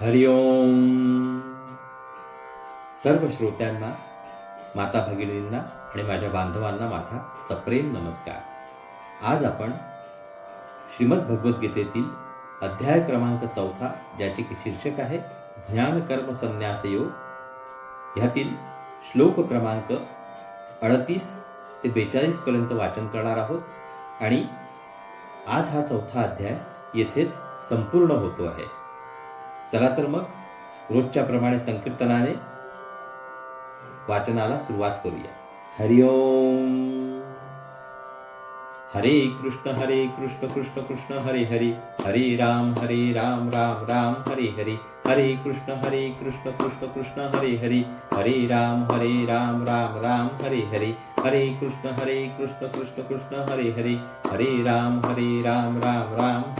हरिओम सर्व श्रोत्यांना माता भगिनींना आणि माझ्या बांधवांना माझा सप्रेम नमस्कार. आज आपण श्रीमद भगवद्गीतेतील अध्याय क्रमांक चौथा ज्याचे की शीर्षक आहे ज्ञान कर्म संन्यास योग. ह्यातील श्लोक क्रमांक अडतीस ते बेचाळीस पर्यंत वाचन करणार आहोत. आणि आज हा चौथा अध्याय येथेच संपूर्ण होतो आहे. चला तर मग रोजच्या प्रमाणे संकीर्तनाने वाचनाला सुरुवात करूया. हरिओम हरे कृष्ण हरे कृष्ण कृष्ण कृष्ण हरे हरे. हरे राम हरे राम राम राम हरे हरे. हरे कृष्ण हरे कृष्ण कृष्ण कृष्ण हरे हरे. हरे राम हरे राम राम राम हरे हरे. हरे कृष्ण हरे कृष्ण कृष्ण कृष्ण हरे हरे. हरे राम हरे राम राम राम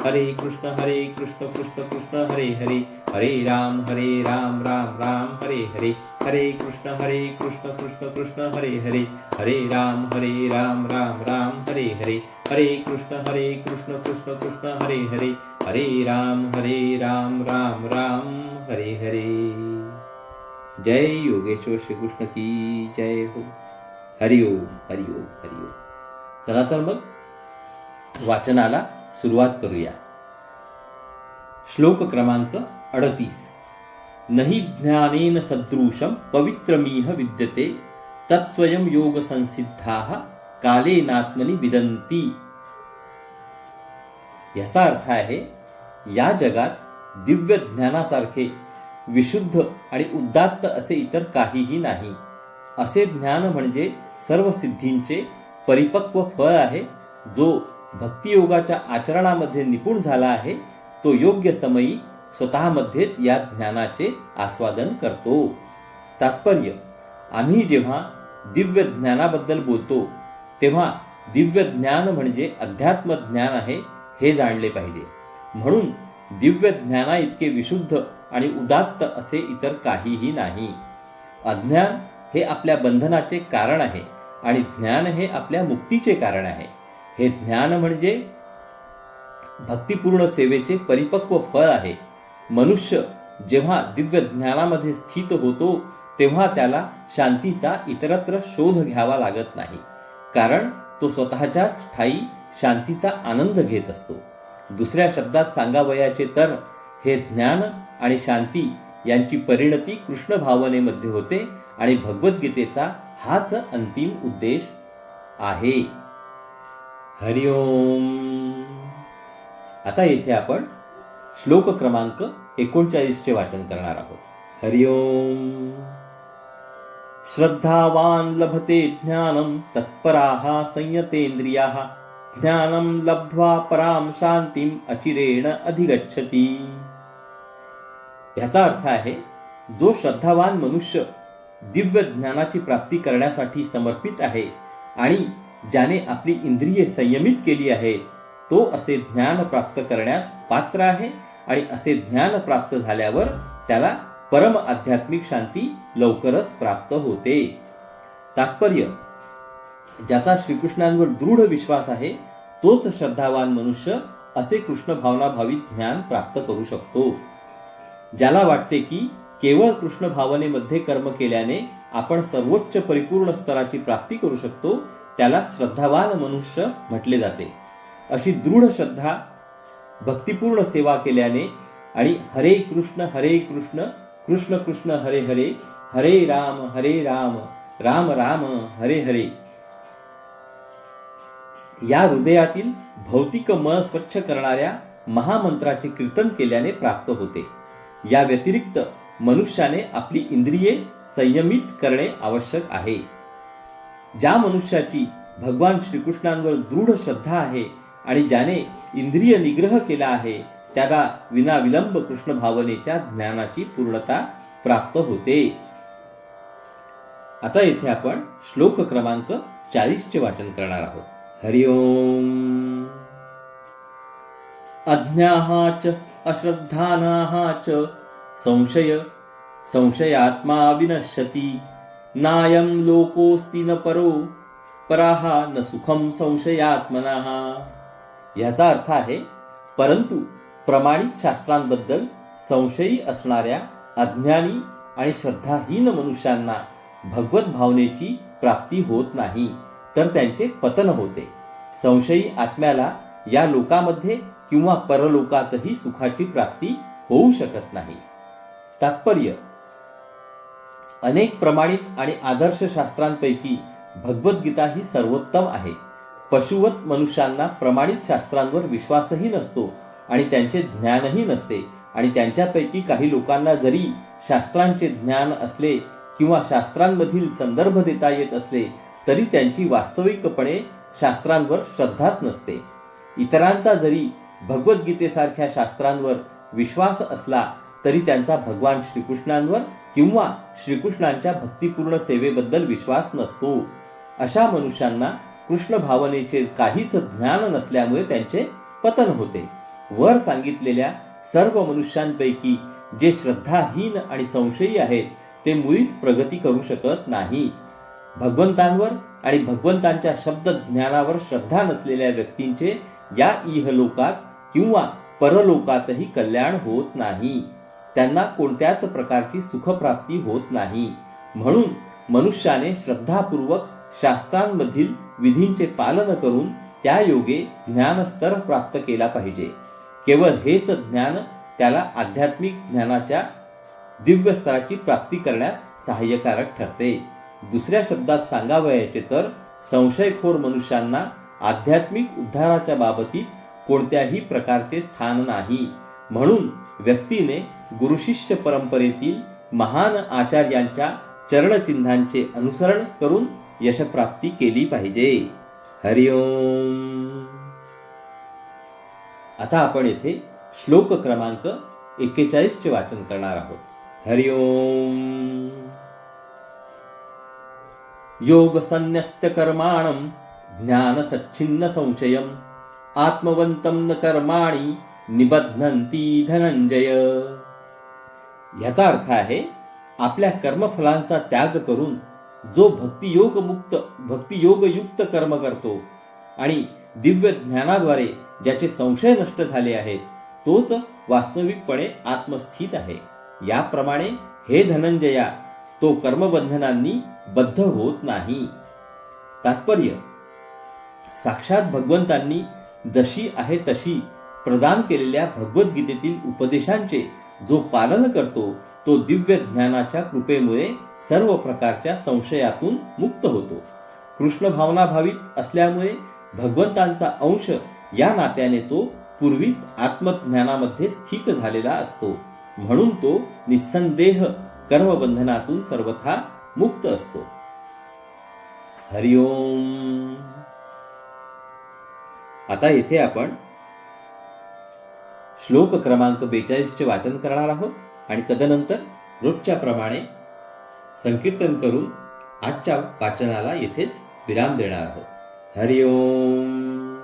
हरे कृष्ण हरे कृष्ण कृष्ण कृष्ण हरे हरे. हरे राम हरे राम राम राम हरे हरे. हरे कृष्ण हरे कृष्ण कृष्ण कृष्ण हरे हरे. हरे राम हरे राम राम राम हरे हरे. हरे कृष्ण हरे कृष्ण कृष्ण कृष्ण हरे हरे. हरे राम हरे राम राम राम हरे हरे. जय योगेश्वर श्रीकृष्ण की जय हो. हरिओम हरिओम हरिओम चला तर मग वाचनाला सुरुवात करूया. श्लोक क्रमांक अडतीस. नहि ज्ञानेन सदृशं पवित्रमीह विद्यते तत्स्वयं योग संसिद्धाः कालेनात्मनि विदंती याचा अर्थ आहे या जगात दिव्य ज्ञानासारखे विशुद्ध आणि उदात्त असे इतर काहीही नाही. असे ज्ञान म्हणजे सर्व सिद्धींचे परिपक्व फळ आहे जो भक्तियोगाच्या आचरणामध्ये निपुण झाला आहे तो योग्य समयी स्वतःमध्येच या ज्ञानाचे आस्वादन करतो. तात्पर्य आम्ही जेव्हा दिव्य ज्ञानाबद्दल बोलतो तेव्हा दिव्य ज्ञान म्हणजे अध्यात्म ज्ञान आहे हे जाणले पाहिजे. म्हणून दिव्य ज्ञाना इतके विशुद्ध आणि उदात्त असे इतर काहीही नाही. अज्ञान हे आपल्या बंधनाचे कारण आहे आणि ज्ञान हे आपल्या मुक्तीचे कारण आहे. हे ज्ञान म्हणजे भक्तिपूर्ण सेवेचे परिपक्व फळ आहे. मनुष्य जेव्हा दिव्य ज्ञानामध्ये स्थित होतो तेव्हा त्याला शांतीचा इतरत्र शोध घ्यावा लागत नाही. कारण तो स्वतःच्याच ठाई शांतीचा आनंद घेत असतो. दुसऱ्या शब्दात सांगावयाचे तर हे ज्ञान आणि शांती यांची परिणती कृष्ण भावनेमध्ये होते आणि भगवद्गीतेचा हाच अंतिम उद्देश आहे. हरिओम आता येथे आपण श्लोक क्रमांक एकोणचाळीसचे वाचन करणार आहोत. हरिओम श्रद्धावान लभते ज्ञानम तत्पराः संयतेंद्रिया ज्ञानम लब्ध्वा पराम शांतीम अचिरेण अधिगच्छती. याचा अर्थ आहे जो श्रद्धावान मनुष्य दिव्य ज्ञानाची प्राप्ती करण्यासाठी समर्पित आहे आणि ज्याने आपली इंद्रिये संयमित केली आहेत तो असे ज्ञान प्राप्त करण्यास पात्र आहे आणि असे ज्ञान प्राप्त झाल्यावर त्याला परम आध्यात्मिक शांती लवकरच प्राप्त होते. तात्पर्य ज्याचा श्रीकृष्णांवर दृढ विश्वास आहे तोच श्रद्धावान मनुष्य असे कृष्ण भावनाभावित ज्ञान प्राप्त करू शकतो. ज्याला वाटते की केवळ कृष्ण भावनेमध्ये कर्म केल्याने आपण सर्वोच्च परिपूर्ण स्तराची प्राप्ती करू शकतो त्याला श्रद्धावान मनुष्य म्हटले जाते. अशी दृढ श्रद्धा भक्तिपूर्ण सेवा केल्याने आणि हरे कृष्ण हरे कृष्ण कृष्ण कृष्ण हरे हरे हरे राम हरे राम राम राम हरे हरे. या हृदयातील भौतिक मळ स्वच्छ करणाऱ्या महामंत्राचे कीर्तन केल्याने प्राप्त होते. या व्यतिरिक्त मनुष्याने आपली इंद्रिये संयमित करणे आवश्यक आहे. ज्या मनुष्याची भगवान श्रीकृष्णांवर दृढ श्रद्धा आहे आणि ज्याने इंद्रिय निग्रह केला आहे त्याला विनाविलंब कृष्ण भावनेच्या ज्ञानाची पूर्णता प्राप्त होते. आता येथे आपण श्लोक क्रमांक चाळीसचे वाचन करणार आहोत. हरिओम अज्ञाः च अश्रद्धानाः च संशय संशयात्मा विनश्यती। नायं लोकोस्ती न परो पराहा न सुखम संशयात्मना। याचा अर्थ आहे परंतु प्रमाणित शास्त्रांबद्दल संशयी असणाऱ्या अज्ञानी आणि श्रद्धाहीन मनुष्यांना भगवत भावनेची प्राप्ती होत नाही तर त्यांचे पतन होते. संशयी आत्म्याला या लोकामध्ये किंवा परलोकातही सुखाची प्राप्ती होऊ शकत नाही. तात्पर्य अनेक प्रमाणित आणि आदर्श शास्त्रांपैकी भगवद्गीता ही सर्वोत्तम आहे. पशुवत मनुष्यांना प्रमाणित शास्त्रांवर विश्वासही नसतो आणि त्यांचे ज्ञानही नसते. आणि त्यांच्यापैकी काही लोकांना जरी शास्त्रांचे ज्ञान असले किंवा शास्त्रांमधील संदर्भ देता येत असले तरी त्यांची वास्तविकपणे शास्त्रांवर श्रद्धाच नसते. इतरांचा जरी भगवद्गीतेसारख्या शास्त्रांवर विश्वास असला तरी त्यांचा भगवान श्रीकृष्णांवर किंवा श्रीकृष्णांच्या भक्तिपूर्ण सेवेबद्दल विश्वास नसतो. अशा मनुष्यांना कृष्ण भावनेचे काहीच ज्ञान नसल्यामुळे त्यांचे पतन होते. वर सांगितलेल्या सर्व मनुष्यांपैकी जे श्रद्धाहीन आणि संशयी आहेत ते मुळीच प्रगती करू शकत नाही. भगवंतांवर आणि भगवंतांच्या शब्द ज्ञानावर श्रद्धा नसलेल्या व्यक्तींचे या इहलोकात किंवा परलोकातही कल्याण होत नाही. त्यांना कोणत्याच प्रकारची सुखप्राप्ती होत नाही. म्हणून मनुष्याने श्रद्धापूर्वक शास्त्रांमधील विधींचे पालन करून त्या योगे ज्ञानस्तर प्राप्त केला पाहिजे. केवळ हेच ज्ञान त्याला आध्यात्मिक ज्ञानाच्या दिव्य स्तराची प्राप्ती करण्यास सहाय्यकारक ठरते. दुसऱ्या शब्दात सांगावयाचे तर संशयखोर मनुष्यांना आध्यात्मिक उद्धाराच्या बाबतीत कोणत्याही प्रकारचे स्थान नाही. म्हणून व्यक्तीने गुरुशिष्य परंपरेतील महान आचार्यांच्या चरणचिन्हांचे अनुसरण करून यशप्राप्ती केली पाहिजे. हरिओम आता आपण येथे श्लोक क्रमांक एक्केचाळीस चे वाचन करणार आहोत. हरिओम योग संन्यस्त कर्माणम ज्ञान सच्छिन्न संशयम आत्मवंतम न कर्माणी निबध्नंती धनंजय याचा अर्थ आहे आपल्या कर्मफलांचा त्याग करून जो भक्तियोग मुक्त भक्तियोगयुक्त कर्म करतो आणि दिव्य ज्ञानाद्वारे ज्याचे संशय नष्ट झाले आहेत तोच वास्तविकपणे आत्मस्थित आहे. याप्रमाणे हे धनंजया तो कर्मबंधनांनी बद्ध होत नाही. तात्पर्य साक्षात भगवंतांनी जशी आहे तशी प्रदान केलेल्या भगवद्गीतेतील उपदेशांचे जो पालन करतो तो दिव्य ज्ञानाच्या कृपेमुळे सर्व प्रकारच्या संशयातून मुक्त होतो. कृष्ण भावना भावित असल्यामुळे भगवंतांचा अंश या नात्याने तो पूर्वीच आत्मज्ञानामध्ये स्थित झालेला असतो. म्हणून तो निसंदेह कर्मबंधनातून सर्वथा मुक्त असतो. हरिओम. आता येथे आपण श्लोक क्रमांक बेचाळीसचे वाचन करणार आहोत. आणि तदनंतर रोजच्या प्रमाणे संकीर्तन करून आजच्या वाचनाला येथेच विराम देणार आहोत. हरिओम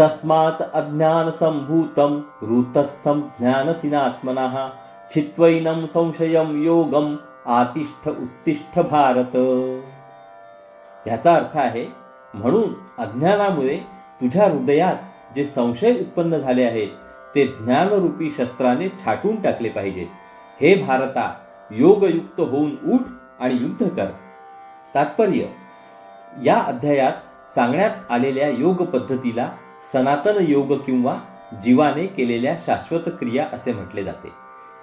तस्मात् अज्ञान संभूतं रूतस्थं ज्ञानसिनात्मनः छित्वैनं संशयं योगम आतिष्ठ उत्तिष्ठ भारत. याचा अर्थ आहे म्हणून अज्ञानामुळे तुझ्या हृदयात जे संशय उत्पन्न झाले आहेत ते ज्ञानरूपी शस्त्राने छाटून टाकले पाहिजेत. हे भारता योगयुक्त होऊन उठ आणि युद्ध कर. तात्पर्य या अध्यायात सांगण्यात आलेल्या योग पद्धतीला सनातन योग किंवा जीवाने केलेल्या शाश्वत क्रिया असे म्हटले जाते.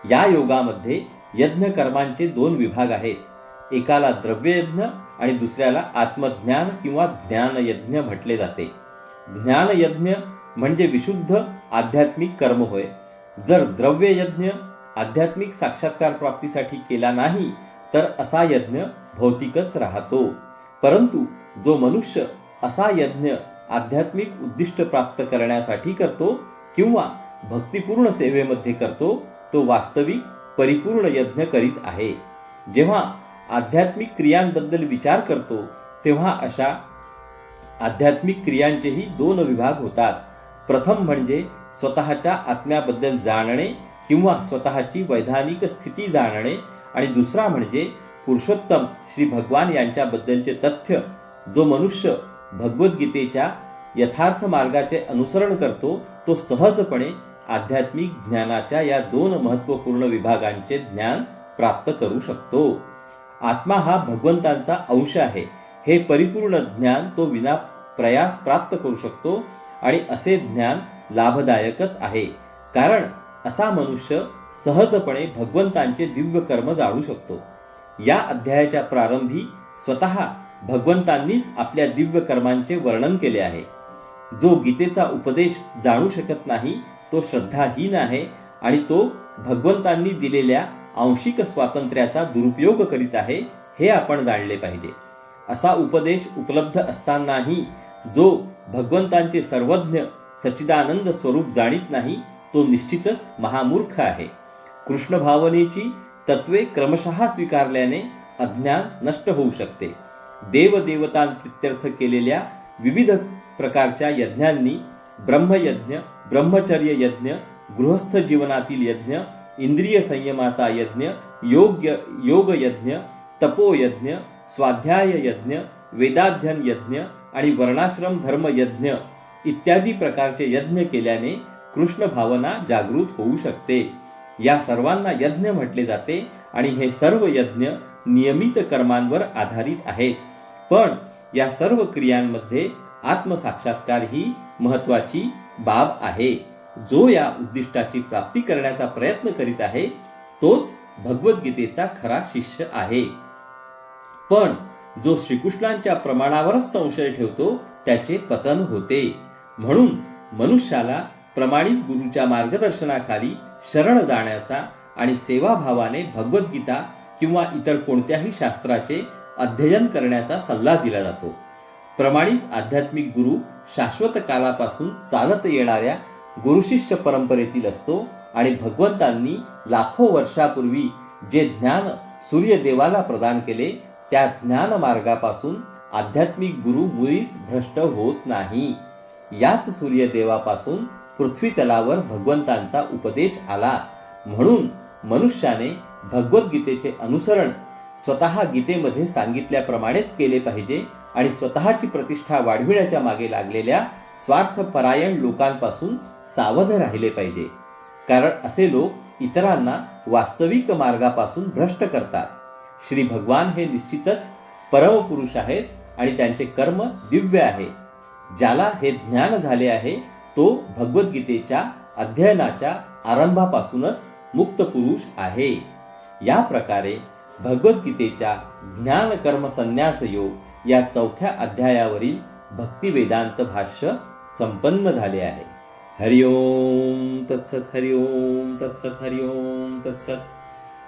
या योगामध्ये यज्ञ कर्मांचे दोन विभाग आहेत. एकाला द्रव्ययज्ञ आणि दुसऱ्याला आत्मज्ञान किंवा ज्ञानयज्ञ म्हटले जाते. ज्ञानयज्ञ म्हणजे विशुद्ध आध्यात्मिक कर्म होय. जर द्रव्य यज्ञ आध्यात्मिक साक्षात्कार प्राप्तीसाठी केला नाही तर असा यज्ञ भौतिकच राहतो. परंतु जो मनुष्य असा यज्ञ आध्यात्मिक उद्दिष्ट प्राप्त करण्यासाठी करतो किंवा भक्तिपूर्ण सेवेमध्ये करतो तो वास्तविक परिपूर्ण यज्ञ करीत आहे. जेव्हा आध्यात्मिक क्रियांबद्दल विचार करतो तेव्हा अशा आध्यात्मिक क्रियांचेही दोन विभाग होतात. प्रथम म्हणजे स्वतःच्या आत्म्याबद्दल जाणणे किंवा स्वतःची वैधानिक स्थिती जाणणे आणि दुसरा म्हणजे पुरुषोत्तम श्री भगवान यांच्याबद्दलचे तथ्य जो मनुष्य भगवद्गीतेच्या यथार्थ मार्गाचे अनुसरण करतो तो सहजपणे आध्यात्मिक ज्ञानाच्या या दोन महत्त्वपूर्ण विभागांचे ज्ञान प्राप्त करू शकतो. आत्मा हा भगवंतांचा अंश आहे. हे परिपूर्ण ज्ञान तो विना प्रयास प्राप्त करू शकतो आणि असे ज्ञान लाभदायकच आहे. कारण असा मनुष्य सहजपणे भगवंतांचे दिव्य कर्म जाणू शकतो. या अध्यायाच्या प्रारंभी स्वतः भगवंतांनीच आपल्या दिव्य कर्मांचे वर्णन केले आहे. जो गीतेचा उपदेश जाणू शकत नाही तो श्रद्धाहीन आहे आणि तो भगवंतांनी दिलेल्या आंशिक स्वातंत्र्याचा दुरुपयोग करीत आहे हे आपण जाणले पाहिजे. असा उपदेश उपलब्ध असतानाही जो भगवंतांचे सर्वज्ञ सच्चिदानंद स्वरूप जाणीत नाही तो निश्चितच महामूर्ख आहे. कृष्ण भावनेची तत्वे क्रमशः स्वीकारल्याने अज्ञान नष्ट होऊ शकते. देवदेवतांप्रित्यर्थ केलेल्या विविध प्रकारच्या यज्ञांनी ब्रह्मयज्ञ ब्रह्मचर्य यज्ञ गृहस्थ जीवनातील यज्ञ इंद्रिय संयमाचा यज्ञ योग्य योग यज्ञ तपोयज्ञ स्वाध्याय यज्ञ वेदाध्यन यज्ञ आणि वर्णाश्रम धर्म यज्ञ इत्यादी प्रकारचे यज्ञ केल्याने कृष्ण भावना जागृत होऊ शकते. या सर्वांना यज्ञ म्हटले जाते आणि हे सर्व यज्ञ नियमित कर्मांवर आधारित आहेत. पण या सर्व क्रियांमध्ये आत्मसाक्षात्कार ही महत्वाची बाब आहे. जो या उद्दिष्टाची प्राप्ती करण्याचा प्रयत्न करीत आहे तोच भगवद्गीतेचा खरा शिष्य आहे. पण जो श्रीकृष्णांच्या प्रमाणावरच संशय ठेवतो त्याचे पतन होते. म्हणून मनुष्याला प्रमाणित गुरुच्या मार्गदर्शनाखाली शरण जाण्याचा आणि सेवाभावाने भगवद्गीता किंवा इतर कोणत्याही शास्त्राचे अध्ययन करण्याचा सल्ला दिला जातो. प्रमाणित आध्यात्मिक गुरु शाश्वत कालापासून चालत येणाऱ्या गुरुशिष्य परंपरेतील असतो आणि भगवंतांनी लाखो वर्षापूर्वी जे ज्ञान सूर्यदेवाला प्रदान केले त्या ज्ञान मार्गापासून आध्यात्मिक गुरु मुळीच भ्रष्ट होत नाही. याच सूर्यदेवापासून पृथ्वी तलावर भगवंतांचा उपदेश आला. म्हणून मनुष्याने भगवद्गीतेचे अनुसरण स्वतः गीतेमध्ये सांगितल्याप्रमाणेच केले पाहिजे आणि स्वतःची प्रतिष्ठा वाढविण्याच्या मागे लागलेल्या स्वार्थपरायण लोकांपासून सावध राहिले पाहिजे. कारण असे लोक इतरांना वास्तविक मार्गापासून भ्रष्ट करतात. श्री भगवान हे निश्चितच परमपुरुष आहेत आणि त्यांचे कर्म दिव्य आहे. ज्याला हे ज्ञान झाले आहे तो भगवद्गीतेच्या अध्ययनाच्या आरंभापासूनच मुक्त पुरुष आहे. या प्रकारे भगवद्गीतेच्या ज्ञान कर्म संन्यास योग या चौथ्या अध्यायावरील भक्ती वेदांत भाष्य संपन्न झाले आहे. हरिओम तत्सत हरिओम तत्सत हरिओम तत्सत.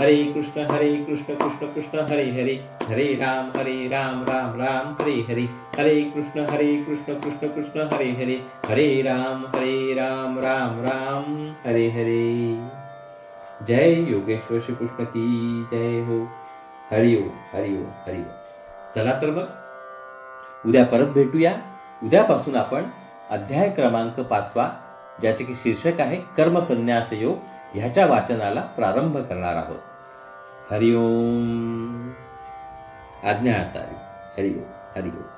हरे कृष्ण हरे कृष्ण कृष्ण कृष्ण हरे हरे. हरे राम हरे राम राम राम हरे हरे. हरे कृष्ण हरे कृष्ण कृष्ण कृष्ण हरे हरे. हरे राम हरे राम राम राम हरे हरे. जय योगेश्वर श्री कृष्ण की जय हो. हरि ओम हरि ओम हरि ओम. चला तर मग उद्या परत भेटूया. उद्यापासून आपण अध्याय क्रमांक पाचवा ज्याचे की शीर्षक आहे कर्मसन्यास योग ह्याच्या वाचनाला प्रारंभ करणार आहोत. हरिओम. आज्ञा असावी. हरिओम. ओम